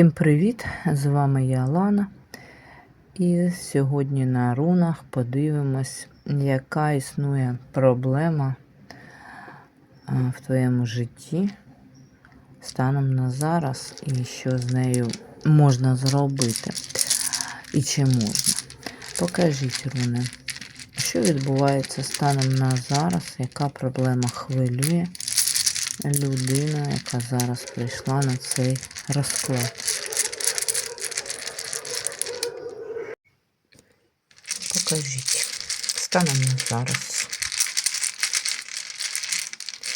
Всім привіт! З вами я Лана. І сьогодні на рунах подивимось, яка існує проблема в твоєму житті станом на зараз, і що з нею можна зробити, і чи можна. Покажіть руни, що відбувається станом на зараз, яка проблема хвилює людина, яка зараз прийшла на цей розклад. Покажіть. Станом на зараз.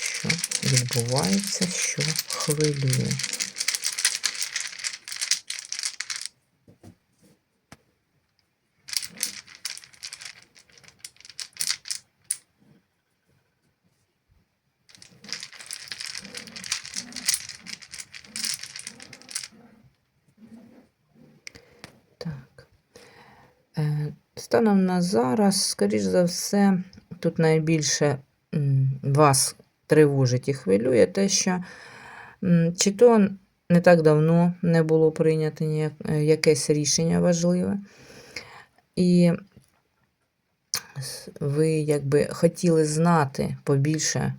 Що відбувається, що хвилює. Станом на зараз, скоріш за все, тут найбільше вас тривожить і хвилює те, що чи то не так давно не було прийнято е, якесь рішення важливе, і ви якби хотіли знати побільше,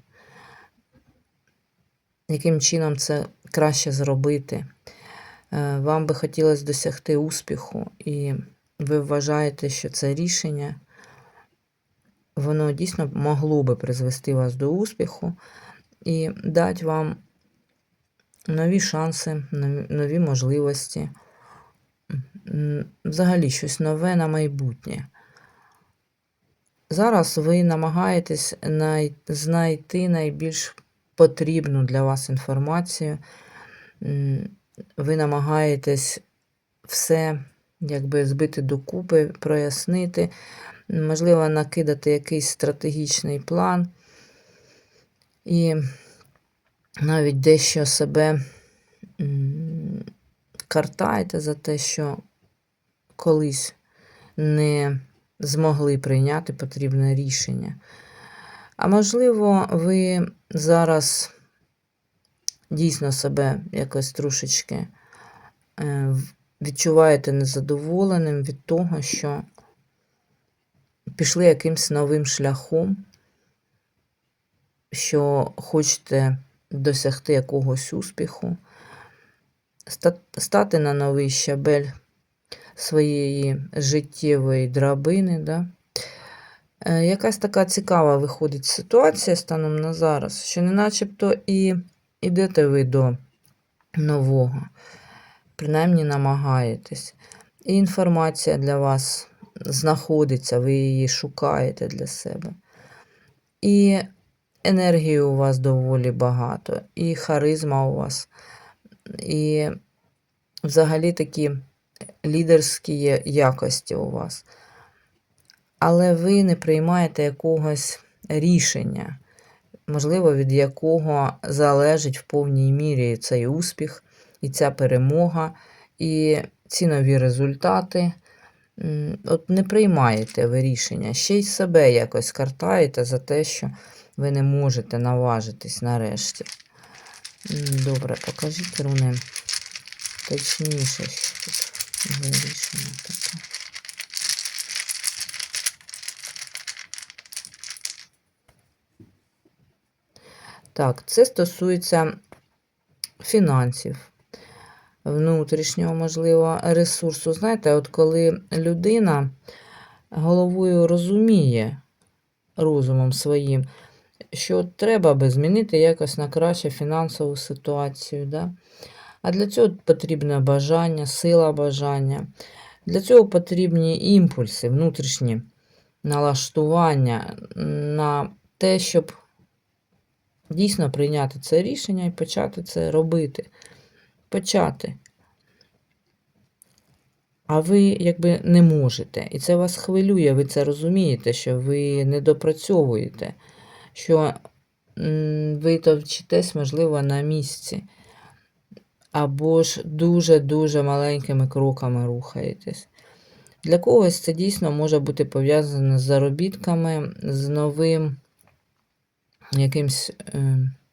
яким чином це краще зробити. Е, Вам би хотілося досягти успіху, і ви вважаєте, що це рішення, воно дійсно могло би призвести вас до успіху і дати вам нові шанси, нові- можливості, взагалі щось нове на майбутнє. Зараз ви намагаєтесь знайти найбільш потрібну для вас інформацію. Ви намагаєтесь все якби збити докупи, прояснити, можливо, накидати якийсь стратегічний план і навіть дещо себе картаєте за те, що колись не змогли прийняти потрібне рішення. А можливо, ви зараз дійсно себе якось трошечки е, відчуваєте незадоволеним від того, що пішли якимсь новим шляхом, що хочете досягти якогось успіху, стати на новий щабель своєї життєвої драбини. Да? Е, Якась така цікава виходить ситуація станом на зараз, що не начебто і йдете ви до нового, принаймні намагаєтесь. І інформація для вас знаходиться, ви її шукаєте для себе. І енергії у вас доволі багато, і харизма у вас, і взагалі такі лідерські якості у вас. Але ви не приймаєте якогось рішення, можливо, від якого залежить в повній мірі цей успіх, і ця перемога, і ці нові результати. От не приймаєте ви рішення, ще й себе якось картаєте за те, що ви не можете наважитись нарешті. Добре, покажіть руни точніше, що тут за рішення таке. Так, це стосується фінансів, внутрішнього, можливо, ресурсу. Знаєте, от коли людина головою розуміє розумом своїм, що треба би змінити якось на краще фінансову ситуацію. Да? А для цього потрібне бажання, сила бажання. Для цього потрібні імпульси, внутрішні налаштування на те, щоб дійсно прийняти це рішення і почати це робити. Почати. А ви якби не можете. І це вас хвилює, ви це розумієте, що ви не допрацьовуєте, що ви товчитесь, можливо, на місці. Або ж дуже-дуже маленькими кроками рухаєтесь. Для когось це дійсно може бути пов'язане з заробітками, з новим якимсь е, с-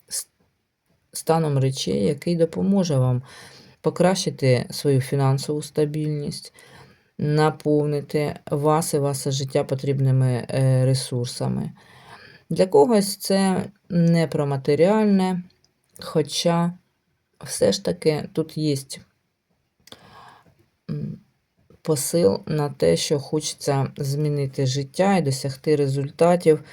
станом речей, який допоможе вам покращити свою фінансову стабільність, наповнити вас і ваше життя потрібними е, ресурсами. Для когось це не про матеріальне, хоча все ж таки тут є посил на те, що хочеться змінити життя і досягти результатів,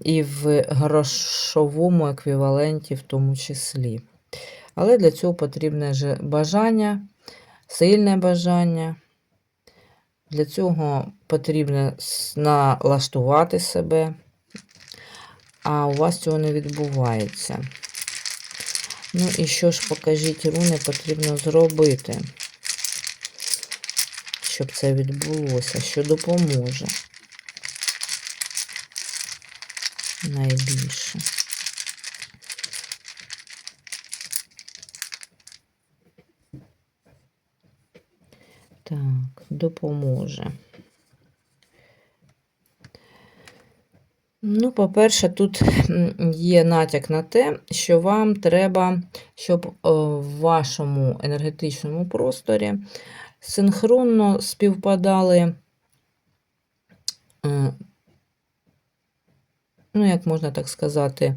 і в грошовому еквіваленті в тому числі. Але для цього потрібне же бажання, сильне бажання. Для цього потрібно налаштувати себе, а у вас цього не відбувається. Ну і що ж, покажіть, руни потрібно зробити, щоб це відбулося, що допоможе найбільше. Так, допоможе. Ну, по-перше, тут є натяк на те, що вам треба, щоб е, в вашому енергетичному просторі синхронно співпадали, е, ну, як можна так сказати,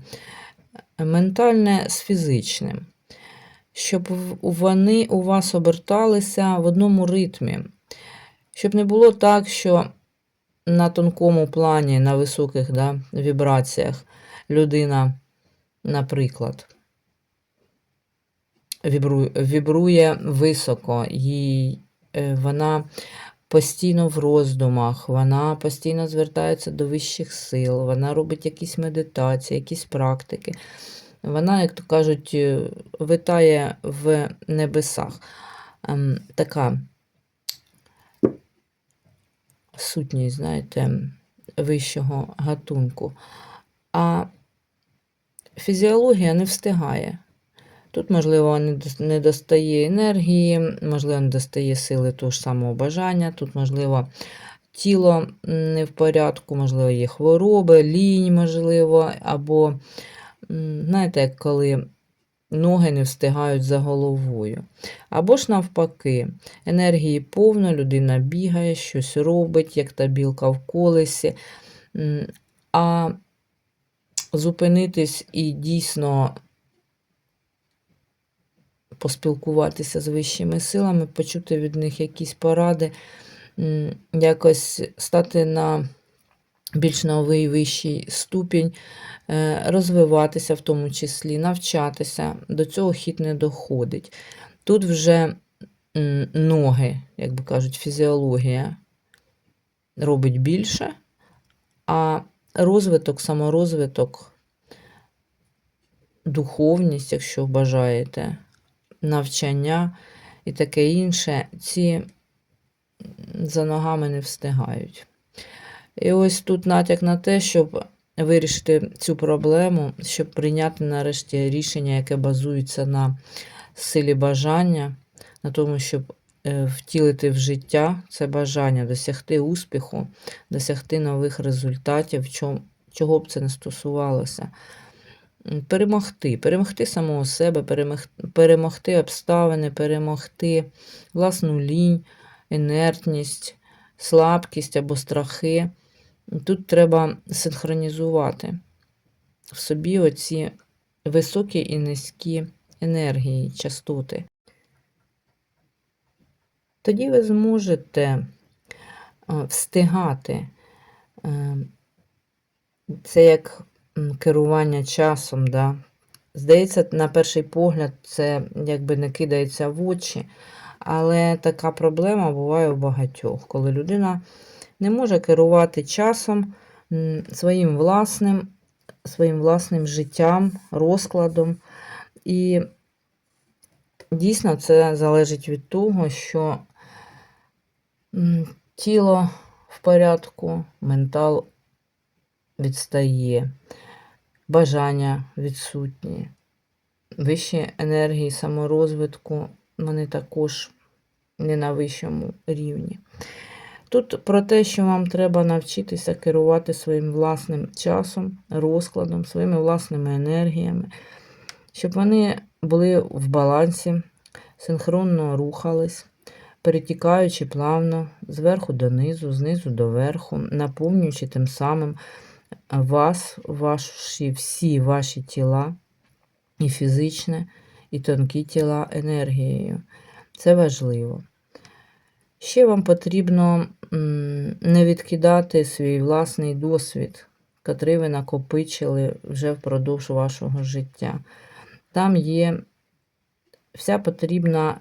ментальне з фізичним. Щоб вони у вас оберталися в одному ритмі. Щоб не було так, що на тонкому плані, на високих да, вібраціях людина, наприклад, вібрує, високо, їй, е, вона постійно в роздумах, вона постійно звертається до вищих сил, вона робить якісь медитації, якісь практики. Вона, як то кажуть, е, витає в небесах. Ем, Така сутність, знаєте, вищого гатунку. А фізіологія не встигає. Тут, можливо, не достає енергії, можливо, не достає сили того ж самого бажання, тут, можливо, тіло не в порядку, можливо, є хвороби, лінь, можливо, або, знаєте, коли ноги не встигають за головою. Або ж навпаки, енергії повно, людина бігає, щось робить, як та білка в колесі. А зупинитись і дійсно поспілкуватися з вищими силами, почути від них якісь поради, якось стати на більш новий вищий ступінь, е, розвиватися в тому числі, навчатися. До цього хід не доходить. Тут вже ноги, як би кажуть, фізіологія робить більше, а розвиток, саморозвиток, духовність, якщо бажаєте, навчання і таке інше, ці за ногами не встигають. І ось тут натяк на те, щоб вирішити цю проблему, щоб прийняти нарешті рішення, яке базується на силі бажання, на тому, щоб е, втілити в життя це бажання, досягти успіху, досягти нових результатів, чого б це не стосувалося. Перемогти, перемогти самого себе, перемог- перемогти обставини, перемогти власну лінь, інертність, слабкість або страхи. Тут треба синхронізувати в собі оці високі і низькі енергії, частоти. Тоді ви зможете е, встигати. Е, Це як керування часом. Да? Здається, на перший погляд, це якби не кидається в очі, але така проблема буває у багатьох, коли людина не може керувати часом своїм власним, своїм власним життям, розкладом. І дійсно це залежить від того, що тіло в порядку, ментал відстає, бажання відсутні, вищі енергії саморозвитку, вони також не на вищому рівні. Тут про те, що вам треба навчитися керувати своїм власним часом, розкладом, своїми власними енергіями, щоб вони були в балансі, синхронно рухались, перетікаючи плавно зверху донизу, знизу до верху, наповнюючи тим самим вас, ваші, всі ваші тіла, і фізичне, і тонкі тіла енергією. Це важливо. Ще вам потрібно не відкидати свій власний досвід, котрий ви накопичили вже впродовж вашого життя. Там є вся потрібна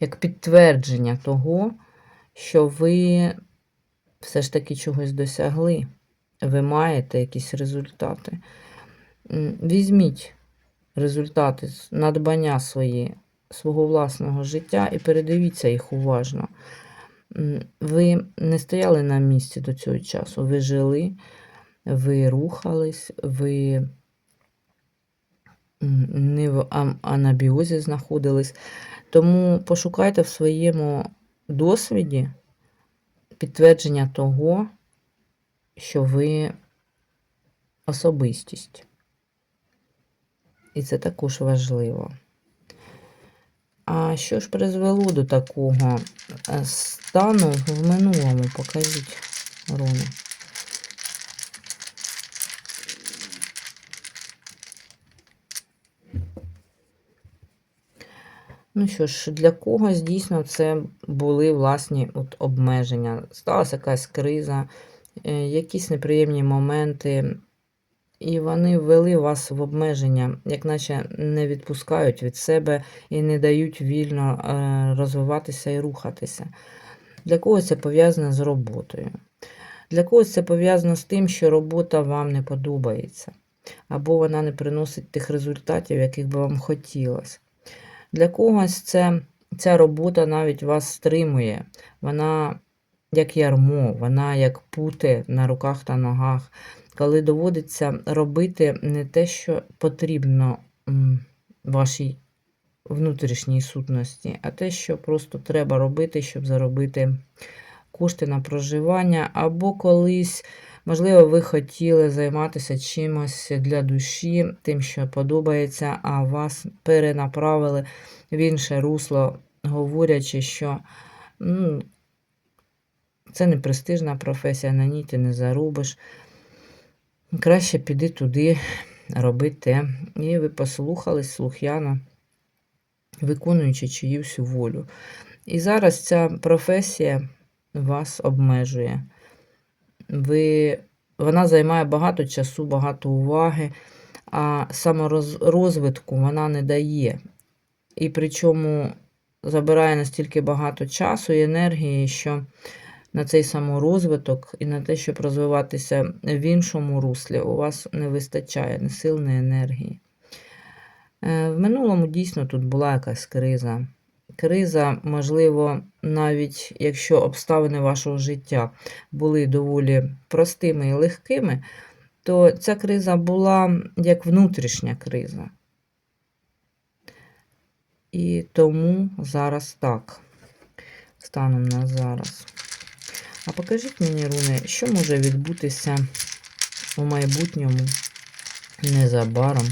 як підтвердження того, що ви все ж таки чогось досягли, ви маєте якісь результати. Візьміть результати надбання свої, свого власного життя і передивіться їх уважно. Ви не стояли на місці до цього часу, ви жили, ви рухались, ви не в анабіозі знаходились. Тому пошукайте в своєму досвіді підтвердження того, що ви особистість. І це також важливо. А що ж призвело до такого е, стану в минулому? Покажіть, руни. Ну що ж, для когось дійсно це були власні от обмеження. Сталася якась криза, е, якісь неприємні моменти, і вони ввели вас в обмеження, як наче не відпускають від себе і не дають вільно е, розвиватися і рухатися. Для когось це пов'язано з роботою. Для когось це пов'язано з тим, що робота вам не подобається, або вона не приносить тих результатів, яких би вам хотілося. Для когось це, ця робота навіть вас стримує. Вона як ярмо, вона як пути на руках та ногах коли доводиться робити не те, що потрібно вашій внутрішній сутності, а те, що просто треба робити, щоб заробити кошти на проживання, або колись, можливо, ви хотіли займатися чимось для душі, тим, що подобається, а вас перенаправили в інше русло, говорячи, що ну, це не престижна професія, на ній ти не заробиш. Краще піди туди, роби те. І ви послухались слух'яно, виконуючи чиюсь волю. І зараз ця професія вас обмежує. Ви, Вона займає багато часу, багато уваги, а саморозвитку вона не дає. І причому забирає настільки багато часу і енергії, що на цей саморозвиток і на те, щоб розвиватися в іншому руслі, у вас не вистачає ні сил, ні енергії. Е, в минулому дійсно тут була якась криза. Криза, можливо, навіть якщо обставини вашого життя були доволі простими і легкими, то ця криза була як внутрішня криза. І тому зараз так, станом на зараз. А покажіть мені, руни, що може відбутися у майбутньому незабаром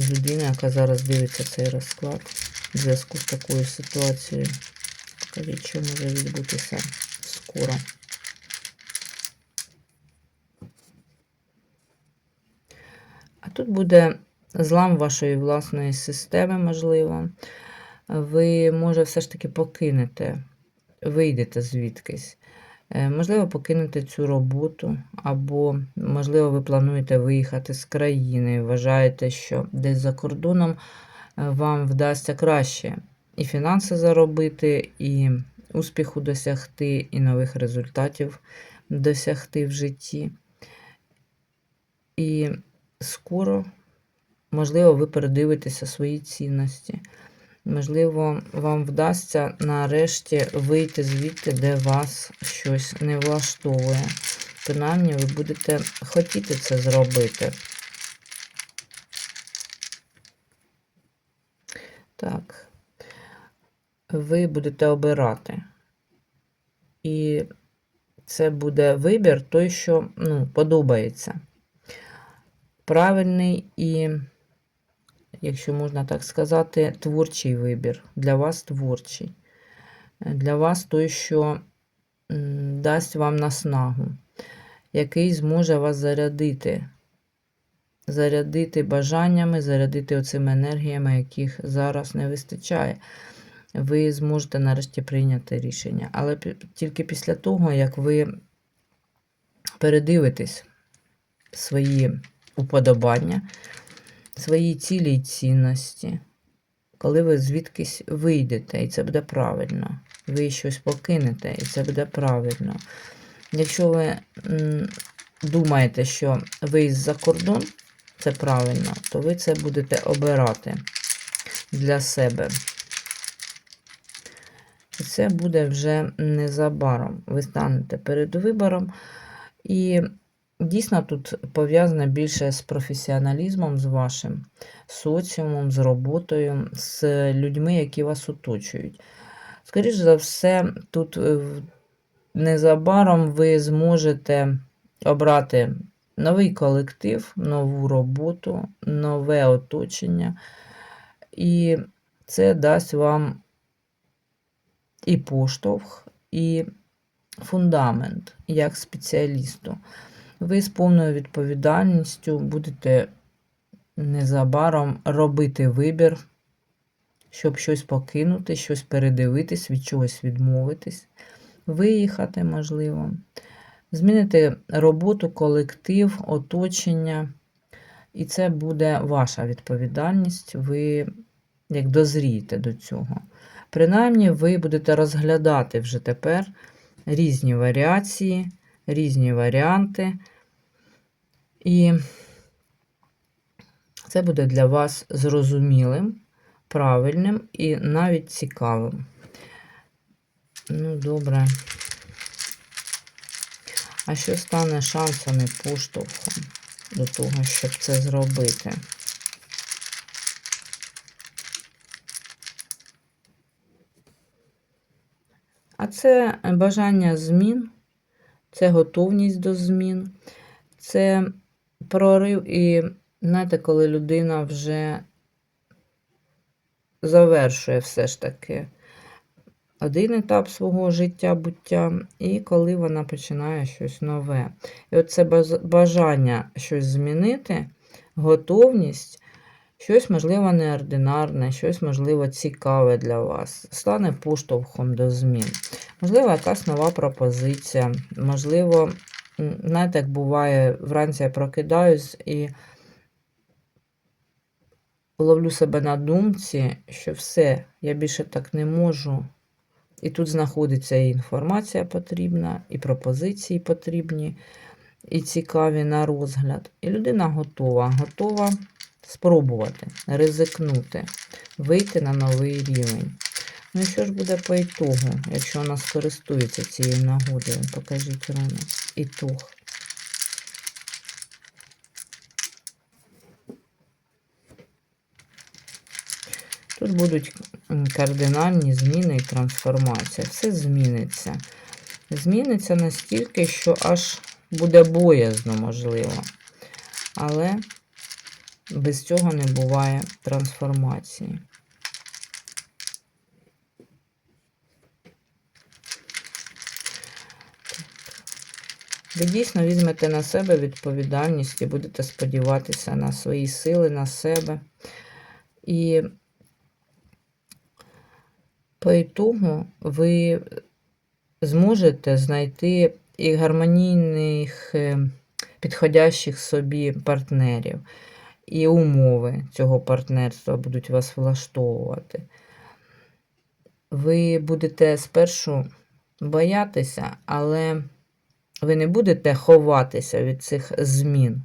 з людиною, яка зараз дивиться цей розклад в зв'язку з такою ситуацією. Покажіть, що може відбутися скоро. А тут буде злам вашої власної системи, можливо ви, може, все ж таки покинете, вийдете звідкись. Е, можливо, покинете цю роботу, або, можливо, ви плануєте виїхати з країни, вважаєте, що десь за кордоном е, вам вдасться краще і фінанси заробити, і успіху досягти, і нових результатів досягти в житті. І скоро, можливо, ви передивитеся свої цінності. Можливо, вам вдасться нарешті вийти звідти, де вас щось не влаштовує. Принаймні, ви будете хотіти це зробити. Так, ви будете обирати. І це буде вибір той, що ну, подобається. правильний і, якщо можна так сказати, творчий вибір. Для вас творчий. Для вас той, що дасть вам наснагу, який зможе вас зарядити. Зарядити бажаннями, зарядити оцими енергіями, яких зараз не вистачає. Ви зможете нарешті прийняти рішення. Але тільки після того, як ви передивитесь свої уподобання, свої цілі і цінності, коли ви звідкись вийдете, і це буде правильно. Ви щось покинете, і це буде правильно. Якщо ви думаєте, що ви за кордон, це правильно, то ви це будете обирати для себе. І це буде вже незабаром. Ви станете перед вибором. І дійсно тут пов'язане більше з професіоналізмом, з вашим соціумом, з роботою, з людьми, які вас оточують. Скоріше за все, тут е, незабаром ви зможете обрати новий колектив, нову роботу, нове оточення. І це дасть вам і поштовх, і фундамент як спеціалісту. Ви з повною відповідальністю будете незабаром робити вибір, щоб щось покинути, щось передивитись, від чогось відмовитись, виїхати, можливо, змінити роботу, колектив, оточення. І це буде ваша відповідальність. Ви як дозрієте до цього. Принаймні, ви будете розглядати вже тепер різні варіації, різні варіанти. І це буде для вас зрозумілим, правильним і навіть цікавим. Ну, добре. А що стане шансом і поштовхом до того, щоб це зробити? А це бажання змін, це готовність до змін, це прорив і, знаєте, коли людина вже завершує все ж таки один етап свого життя, буття, і коли вона починає щось нове. І оце бажання щось змінити, готовність, щось, можливо, неординарне, щось, можливо, цікаве для вас, стане поштовхом до змін. Можливо, якась нова пропозиція, можливо, знаєте, як буває, вранці я прокидаюсь і ловлю себе на думці, що все, я більше так не можу. І тут знаходиться і інформація потрібна, і пропозиції потрібні, і цікаві на розгляд. І людина готова, готова спробувати, ризикнути, вийти на новий рівень. Ну і що ж буде по ітогу, якщо вона скористується цією нагодою? Покажіть руни. Ітог. Тут будуть кардинальні зміни і трансформація. Все зміниться. Зміниться настільки, що аж буде боязно, можливо. Але без цього не буває трансформації. Ви дійсно візьмете на себе відповідальність і будете сподіватися на свої сили, на себе. І по ітогу ви зможете знайти і гармонійних, е, підходящих собі партнерів, і умови цього партнерства будуть вас влаштовувати. Ви будете спершу боятися, але ви не будете ховатися від цих змін,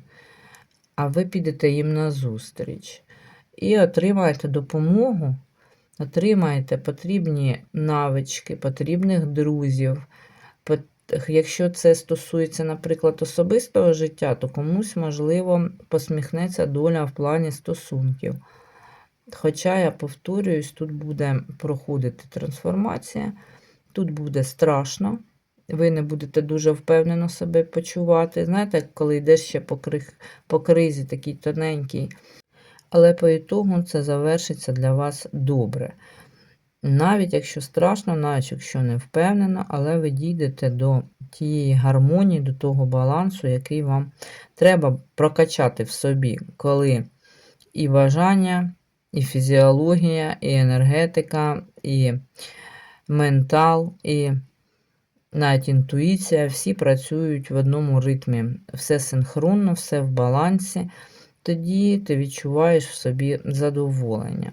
а ви підете їм назустріч і отримаєте допомогу, отримаєте потрібні навички, потрібних друзів. Якщо це стосується, наприклад, особистого життя, то комусь, можливо, посміхнеться доля в плані стосунків. Хоча, я повторююсь, тут буде проходити трансформація, тут буде страшно, ви не будете дуже впевнено себе почувати. Знаєте, коли йдеш ще по, крих, по кризі, такий тоненький. Але по ітогу це завершиться для вас добре. Навіть якщо страшно, навіть якщо не впевнено, але ви дійдете до тієї гармонії, до того балансу, який вам треба прокачати в собі, коли і бажання, і фізіологія, і енергетика, і ментал, і навіть інтуїція, всі працюють в одному ритмі. Все синхронно, все в балансі. Тоді ти відчуваєш в собі задоволення.